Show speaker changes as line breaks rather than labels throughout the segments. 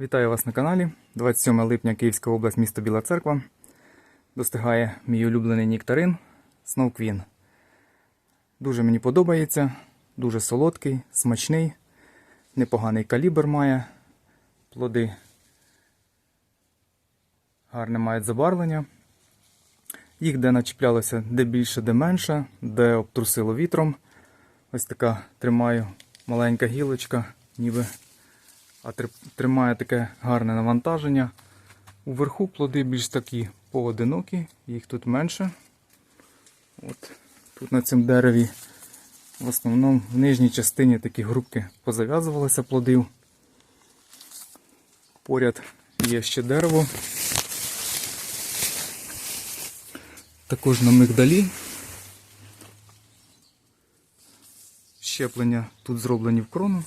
Вітаю вас на каналі. 27 липня Київська область, місто Біла Церква. Достигає мій улюблений нектарин Snow Queen. Дуже мені подобається, дуже солодкий, смачний, непоганий калібр має. Плоди гарне мають забарвлення. Їх де начіплялося де більше, де менше, де обтрусило вітром. Ось така тримаю маленька гілочка, ніби а тримає таке гарне навантаження. Уверху плоди більш такі поодинокі, їх тут менше. От тут на цьому дереві в основному в нижній частині такі грубки позав'язувалися плодів. Поряд є ще дерево. Також на мигдалі. Щеплення тут зроблені в крону.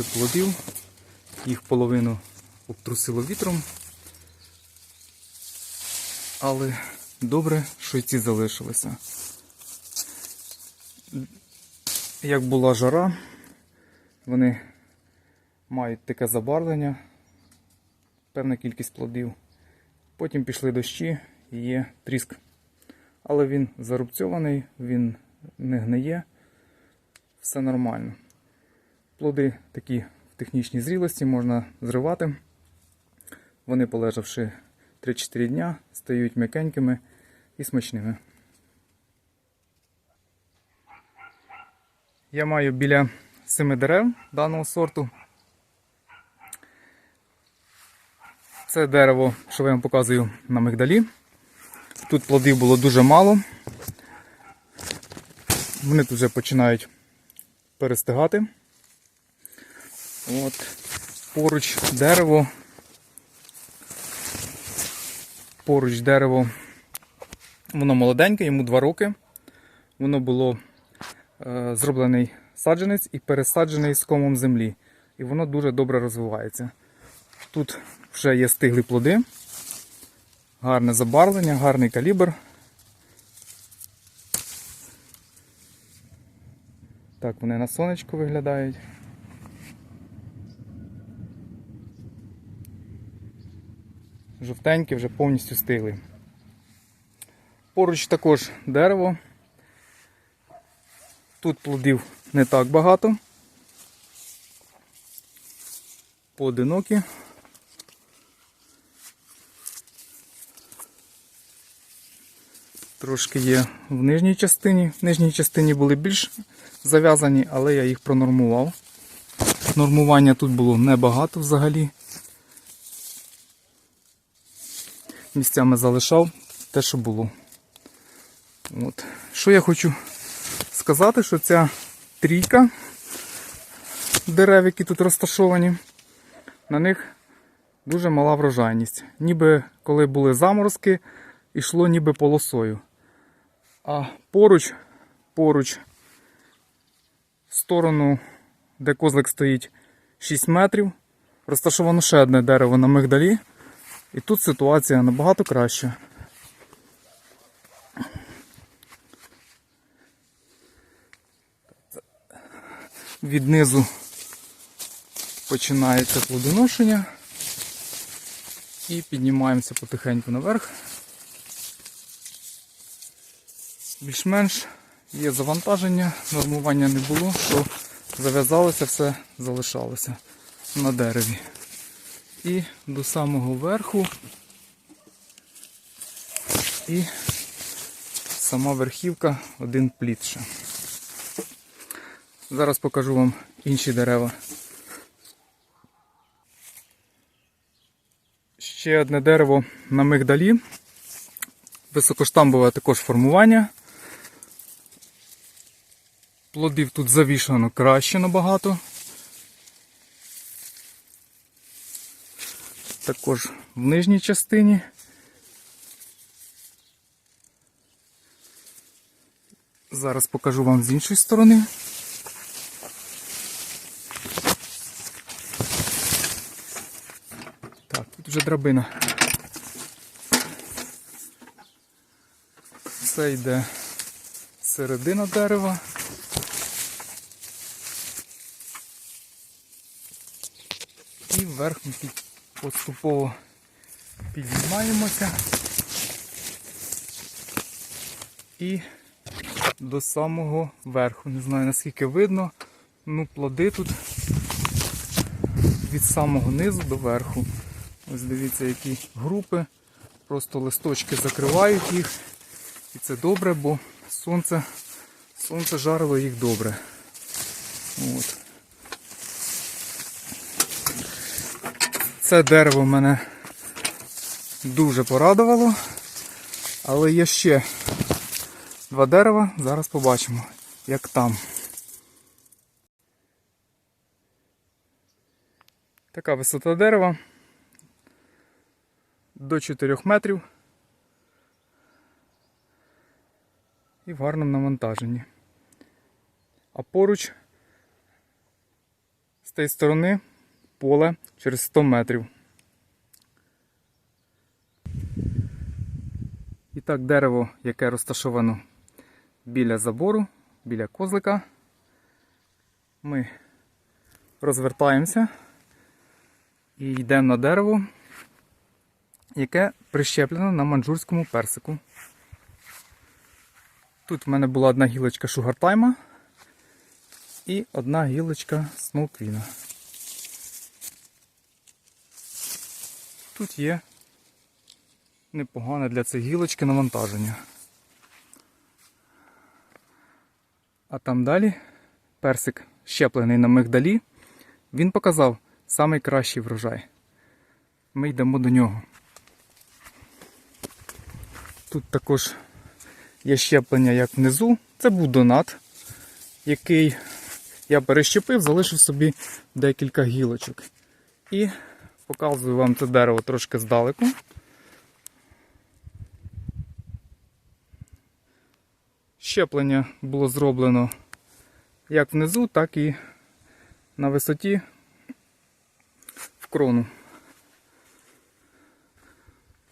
Трохи плодів, їх половину обтрусило вітром. Але добре, що й ці залишилися. Як була жара, вони мають таке забарвлення, певна кількість плодів. Потім пішли дощі і є тріск. Але він зарубцьований, він не гниє, все нормально. Плоди такі в технічній зрілості можна зривати. Вони, полежавши 3-4 дня, стають м'якенькими і смачними. Я маю біля 7 дерев даного сорту. Це дерево, що я вам показую на мигдалі. Тут плодів було дуже мало. Вони тут вже починають перестигати. От. Поруч дерево. Поруч дерево. Воно молоденьке, йому 2 роки. Воно було е, зроблений саджанець і пересаджений з комом землі. І воно дуже добре розвивається. Тут вже є стиглі плоди, гарне забарвлення, гарний калібр. Так вони на сонечку виглядають. Жовтенькі вже повністю стигли. Поруч також дерево. Тут плодів не так багато. Поодинокі. Трошки є в нижній частині. В нижній частині були більш зав'язані, але я їх пронормував. Нормування тут було небагато взагалі. Місцями залишав те, що було. От. Що я хочу сказати, що ця трійка дерев, які тут розташовані, на них дуже мала врожайність. Ніби коли були заморозки, йшло ніби полосою. А поруч, поруч, в сторону, де козлик стоїть 6 метрів, розташовано ще одне дерево на мигдалі. І тут ситуація набагато краща. Від низу починається плодоношення. І піднімаємося потихеньку наверх. Більш-менш є завантаження, нормування не було, то зав'язалося, все залишалося на дереві. І до самого верху. І сама верхівка один плід ще. Зараз покажу вам інші дерева. Ще одне дерево на мигдалі. Високоштамбове також формування. Плодів тут завішано краще набагато. Також в нижній частині. Зараз покажу вам з іншої сторони. Так, тут вже драбина. Це йде середина дерева. І вверх ми поступово піднімаємося. І до самого верху. Не знаю наскільки видно. Ну, плоди тут від самого низу до верху. Ось дивіться, які групи. Просто листочки закривають їх. І це добре, бо сонце, сонце жарило їх добре. Це дерево мене дуже порадувало. Але є ще два дерева. Зараз побачимо, як там. Така висота дерева до 4 метрів і в гарному навантаженні. А поруч з тієї сторони поле через 100 метрів. І так, дерево, яке розташовано біля забору, біля козлика, ми розвертаємося і йдемо на дерево, яке прищеплено на манджурському персику. Тут в мене була одна гілочка шугартайма і одна гілочка сноуквіна. Тут є непогане для цієї гілочки навантаження. А там далі персик щеплений на мигдалі, він показав найкращий врожай. Ми йдемо до нього. Тут також є щеплення як внизу. Це був донат, який я перещепив, залишив собі декілька гілочок. І показую вам це дерево трошки здалеку. Щеплення було зроблено як внизу, так і на висоті в крону.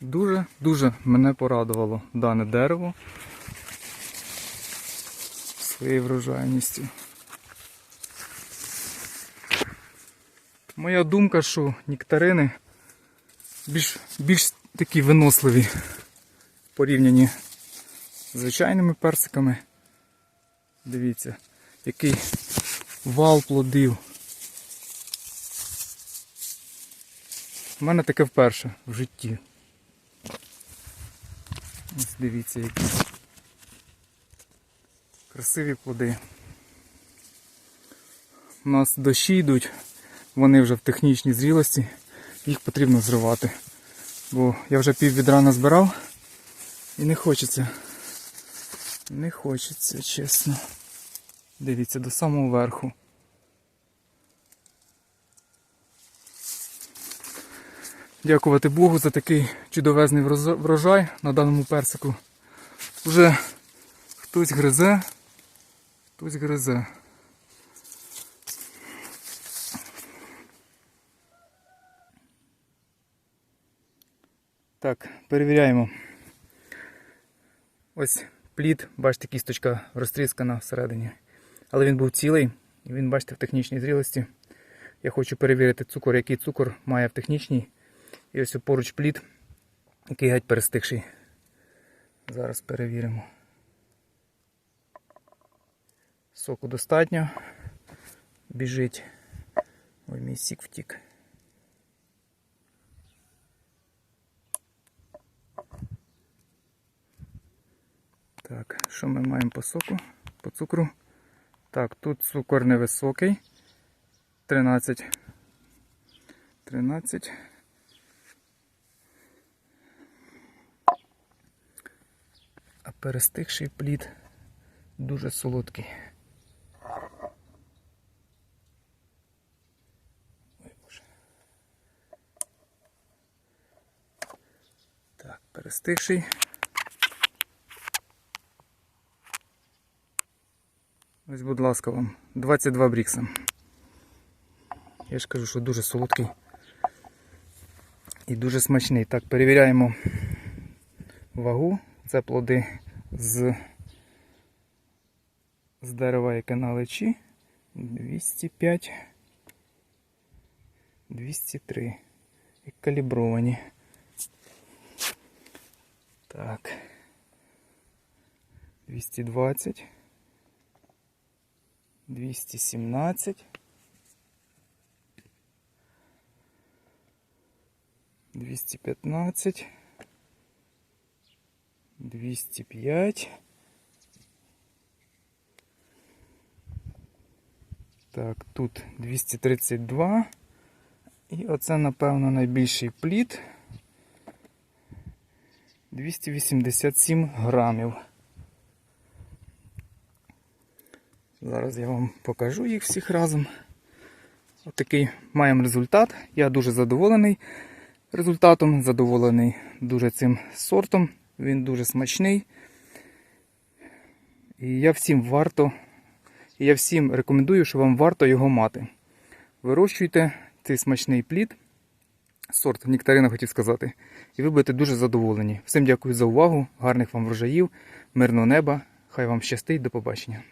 Дуже-дуже мене порадувало дане дерево своєю врожайністю. Моя думка, що нектарини більш, більш такі виносливі в порівнянні з звичайними персиками. Дивіться, який вал плодів. У мене таке вперше в житті. Ось дивіться, які красиві плоди. У нас дощі йдуть, вони вже в технічній зрілості, їх потрібно зривати. Бо я вже пів відра назбирав і не хочеться. Не хочеться, чесно. Дивіться, до самого верху. Дякувати Богу за такий чудовезний врожай на даному персику. Вже хтось гризе, хтось гризе. Так, перевіряємо. Ось плід, бачите, кісточка розтріскана всередині. Але він був цілий, і він, бачите, в технічній зрілості. Я хочу перевірити цукор, який цукор має в технічній. І ось поруч плід, який геть перестигший. Зараз перевіримо. Соку достатньо. Біжить. Ой, мій сік втік. Так, що ми маємо по соку? По цукру? Так, тут цукор невисокий. 13. 13. А перестигший плід дуже солодкий. Ой, Боже. Так, перестигший. Ось, будь ласка, вам 22 брікса. Я ж кажу, що дуже солодкий і дуже смачний. Так, перевіряємо вагу. Це плоди з, з дерева, яке на лечі. 205. 203. І калібровані. Так. 220. 217. 215. 205. Так, тут 232. І оце, напевно, найбільший плід. 287 грамів. Зараз я вам покажу їх всіх разом. Отакий маємо результат. Я дуже задоволений результатом, задоволений дуже цим сортом. Він дуже смачний. І я всім варто, і я всім рекомендую, що вам варто його мати. Вирощуйте цей смачний плід, сорт нектарина хотів сказати, і ви будете дуже задоволені. Всім дякую за увагу, гарних вам врожаїв, мирного неба. Хай вам щастить, до побачення.